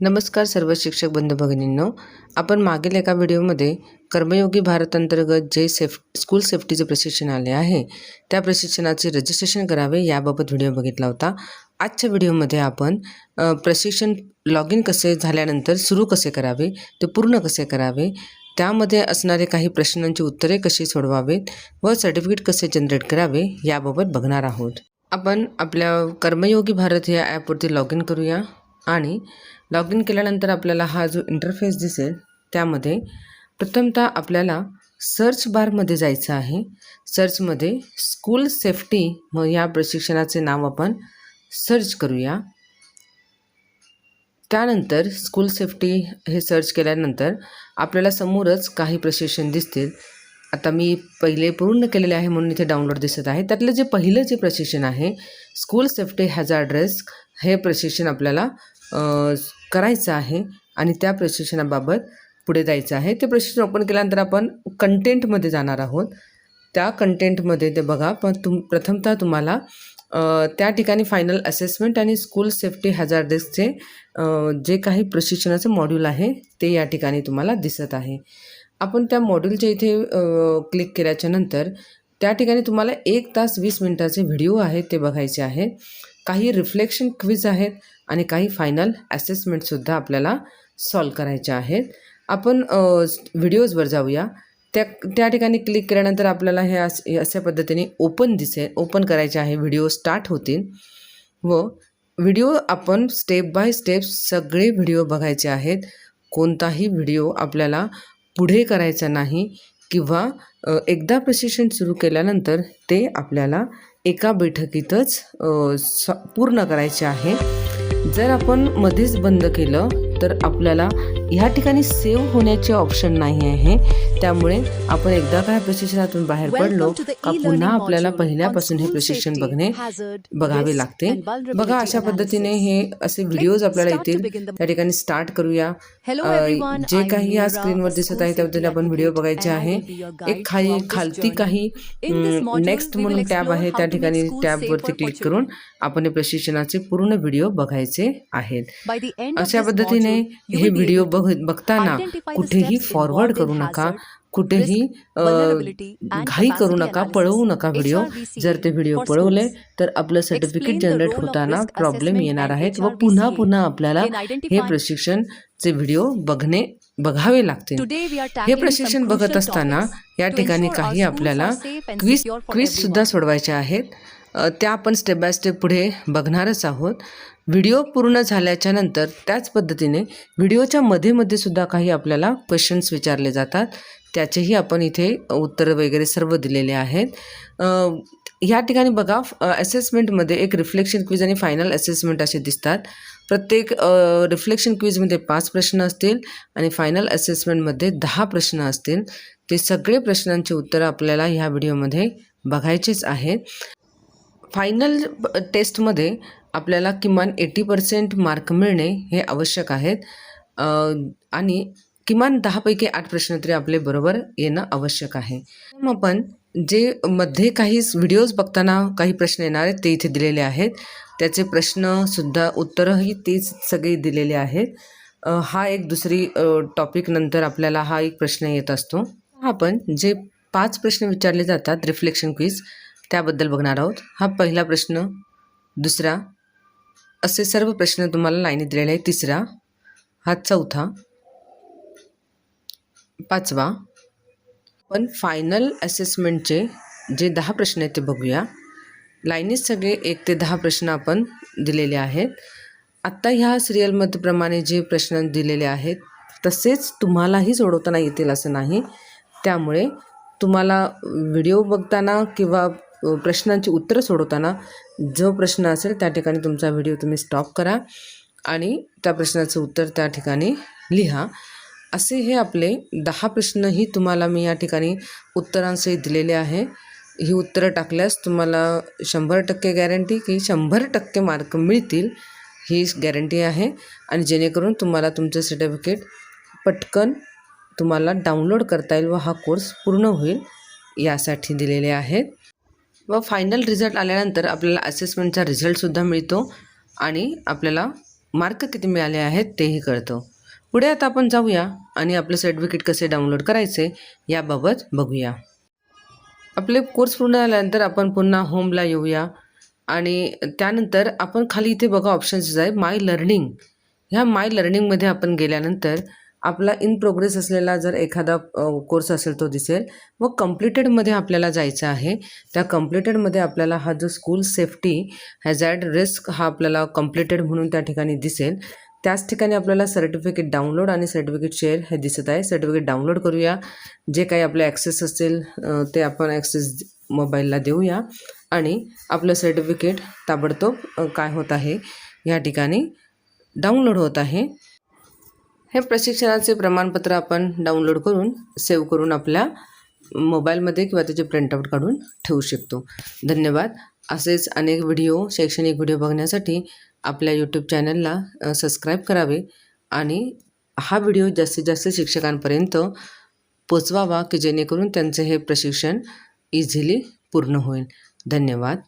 नमस्कार सर्व शिक्षक बंधू भगिनींनो. आपण मागील एका व्हिडिओमध्ये कर्मयोगी भारत अंतर्गत जे सेफ स्कूल सेफ्टीचे प्रशिक्षण आले आहे त्या प्रशिक्षणाचे रजिस्ट्रेशन करावे याबाबत व्हिडिओ बघितला होता. आजच्या व्हिडिओमध्ये आपण प्रशिक्षण लॉग इन कसे झाल्यानंतर सुरू कसे करावे ते पूर्ण कसे करावे त्यामध्ये असणारे काही प्रश्नांची उत्तरे कशी सोडवावेत व सर्टिफिकेट कसे जनरेट करावे याबाबत बघणार आहोत. आपण आपल्या कर्मयोगी भारत या ॲपवरती लॉग इन करूया. आणि लॉग इन केल्यानंतर आपल्याला हा जो इंटरफेस दिसेल त्यामध्ये प्रथमतः आपल्याला सर्च बारमध्ये जायचं आहे. सर्चमध्ये स्कूल सेफ्टी मग या प्रशिक्षणाचे नाव आपण सर्च करूया. त्यानंतर स्कूल सेफ्टी हे सर्च केल्यानंतर आपल्याला समोरच काही प्रशिक्षण दिसतील. आता मी पहिले पूर्ण केलेले आहे म्हणून इथे डाउनलोड दिसत आहे. त्यातलं जे पहिलं जे प्रशिक्षण आहे स्कूल सेफ्टी हॅझार्ड रिस्क हे प्रशिक्षण आपल्याला करायचं आहे आणि त्या प्रशिक्षणाबाबत पुढे जायचं आहे. ते प्रशिक्षण ओपन केल्यानंतर आपण कंटेंटमध्ये जाणार आहोत. त्या कंटेंटमध्ये ते बघा. पण तुम प्रथमतः तुम्हाला त्या ठिकाणी फायनल असेसमेंट आणि स्कूल सेफ्टी हॅझार्डेसचे जे काही प्रशिक्षणाचं मॉड्यूल आहे ते या ठिकाणी तुम्हाला दिसत आहे. आपण त्या मॉड्यूलच्या इथे क्लिक केल्याच्यानंतर त्या ठिकाणी तुम्हाला एक तास वीस मिनटाचे व्हिडिओ आहेत ते बघायचे आहेत. काही रिफ्लेक्शन क्विज आहेत. आणि काही फायनल ॲसेसमेंटसुद्धा आपल्याला सॉल्व करायचे आहेत. आपण व्हिडिओजवर जाऊया. त्या त्या ठिकाणी क्लिक केल्यानंतर आपल्याला हे हे अशा पद्धतीने ओपन दिसेल ओपन करायचे आहे. व्हिडिओ स्टार्ट होतील व व्हिडिओ आपण स्टेप बाय स्टेप सगळे व्हिडिओ बघायचे आहेत. कोणताही व्हिडिओ आपल्याला पुढे करायचा नाही किंवा एकदा प्रशिक्षण सुरू केल्यानंतर ते आपल्याला एका बैठकीतच स पूर्ण करायचे आहे. जर आपण मध्येच बंद केलं तर आपल्याला ह्या ठिकाणी सेव्ह होण्याचे ऑप्शन नाही आहे. त्यामुळे आपण एकदा काय प्रशिक्षणातून बाहेर पडलो का पुन्हा आपल्याला पहिल्यापासून हे प्रशिक्षण बघणे बघावे लागते. बघा अशा पद्धतीने हे असे व्हिडिओज आपल्याला येतील. त्या ठिकाणी स्टार्ट करूया. जे काही या स्क्रीनवर दिसत आहे त्याबद्दल आपण व्हिडिओ बघायचे आहे. एक खाली खालती काही नेक्स्ट म्हणून टॅब आहे त्या ठिकाणी टॅबवरती क्लिक करून आपण हे प्रशिक्षणाचे पूर्ण व्हिडिओ बघायचे. आहेत. अशा पद्धतीने हे व्हिडिओ बघ बघताना कुठेही फॉरवर्ड करू नका कुठेही घाई करू नका पळवू नका व्हिडिओ जर ते व्हिडिओ पळवले तर आपलं सर्टिफिकेट जनरेट होताना प्रॉब्लेम येणार आहेत व पुन्हा पुन्हा आपल्याला हे प्रशिक्षणचे व्हिडिओ बघणे बघावे लागतील हे प्रशिक्षण बघत असताना या ठिकाणी काही आपल्याला क्विज क्विज सुद्धा सोडवायचे आहेत. त्या आपण स्टेप बाय स्टेप पुढे बघणारच आहोत. व्हिडिओ पूर्ण झाल्याच्यानंतर त्याच पद्धतीने व्हिडिओच्या मध्ये मध्ये सुद्धा काही आपल्याला क्वेश्चन्स विचारले जातात. त्याचेही आपण इथे उत्तरं वगैरे सर्व दिलेले आहेत. ह्या ठिकाणी बघा असेसमेंटमध्ये एक रिफ्लेक्शन क्विज आणि फायनल असेसमेंट असे दिसतात. प्रत्येक रिफ्लेक्शन क्विजमध्ये पाच प्रश्न असतील आणि फायनल असेसमेंटमध्ये दहा प्रश्न असतील. ते सगळे प्रश्नांची उत्तरं आपल्याला ह्या व्हिडिओमध्ये बघायचेच आहेत. फायनल टेस्टमध्ये आपल्याला किमान एटी पर्सेंट मार्क मिळणे हे आवश्यक आहेत. आणि किमान दहापैकी आठ प्रश्न तरी आपले बरोबर येणं आवश्यक आहे. मग आपण जे मध्ये काही व्हिडिओज बघताना काही प्रश्न येणार आहेत ते इथे दिलेले आहेत. त्याचे प्रश्नसुद्धा उत्तरंही तेच सगळे दिलेले आहेत. हा एक दुसरी टॉपिक नंतर आपल्याला हा एक प्रश्न येत असतो. आपण जे पाच प्रश्न विचारले जातात रिफ्लेक्शन क्विज त्याबद्दल बघणार आहोत. हा पहिला प्रश्न दुसरा असे सर्व प्रश्न तुम्हाला लाईनीत दिलेले आहेत. तिसरा हा चौथा पाचवा. पण फायनल असेसमेंटचे जे दहा प्रश्न आहेत ते बघूया. लाईनीत सगळे एक ते दहा प्रश्न आपण दिलेले आहेत. आत्ता ह्या सिरियलमध्येप्रमाणे जे प्रश्न दिलेले आहेत तसेच तुम्हालाही सोडवताना येतील असं नाही. त्यामुळे तुम्हाला व्हिडिओ बघताना किंवा प्रश्नांची उत्तरं सोडवताना जो प्रश्न असेल त्या ठिकाणी तुमचा व्हिडिओ तुम्ही स्टॉप करा आणि त्या प्रश्नाचं उत्तर त्या ठिकाणी लिहा. असे हे आपले दहा प्रश्नही तुम्हाला मी या ठिकाणी उत्तरांसहित दिलेले आहे. ही उत्तरं टाकल्यास तुम्हाला शंभर टक्के गॅरंटी की शंभर टक्के मार्क मिळतील. ही गॅरंटी आहे आणि जेणेकरून तुम्हाला तुमचं सर्टिफिकेट पटकन तुम्हाला डाउनलोड करता येईल व हा कोर्स पूर्ण होईल यासाठी दिलेले आहेत व फायनल रिझल्ट आल्यानंतर आपल्याला असेसमेंटचा रिझल्टसुद्धा मिळतो आणि आपल्याला मार्क किती मिळाले आहेत तेही कळतं. पुढे आता आपण जाऊया आणि आपलं सर्टिफिकेट कसे डाउनलोड करायचे याबाबत बघूया. आपले कोर्स पूर्ण झाल्यानंतर आपण पुन्हा होमला येऊया आणि त्यानंतर आपण खाली इथे बघा ऑप्शन्स आहे माय लर्निंग ह्या माय लर्निंगमध्ये आपण गेल्यानंतर आपला इन प्रोग्रेस असलेला जर एखादा कोर्स असेल तो दिसेल व कम्प्लिटेडमध्ये आपल्याला जायचं आहे. त्या कम्प्लिटेडमध्ये आपल्याला हा जो स्कूल सेफ्टी हॅझॅड रिस्क हा आपल्याला कम्प्लिटेड म्हणून त्या ठिकाणी दिसेल. त्याच ठिकाणी आपल्याला सर्टिफिकेट डाउनलोड आणि सर्टिफिकेट शेअर हे दिसत आहे. सर्टिफिकेट डाउनलोड करूया. जे काही आपले ॲक्सेस असेल ते आपण ॲक्सेस मोबाईलला देऊया. आणि आपलं सर्टिफिकेट ताबडतोब काय होत आहे या ठिकाणी डाउनलोड होत आहे. हे प्रशिक्षणाचे प्रमाणपत्र आपण डाउनलोड करून सेव्ह करून आपल्या मोबाईलमध्ये किंवा त्याचे प्रिंटआउट काढून ठेवू शकतो. धन्यवाद. असेच अनेक व्हिडिओ शैक्षणिक व्हिडिओ बघण्यासाठी आपल्या यूट्यूब चॅनलला सबस्क्राईब करावे आणि हा व्हिडिओ जास्तीत जास्त शिक्षकांपर्यंत पोचवावा की जेणेकरून त्यांचे हे प्रशिक्षण इझिली पूर्ण होईल. धन्यवाद.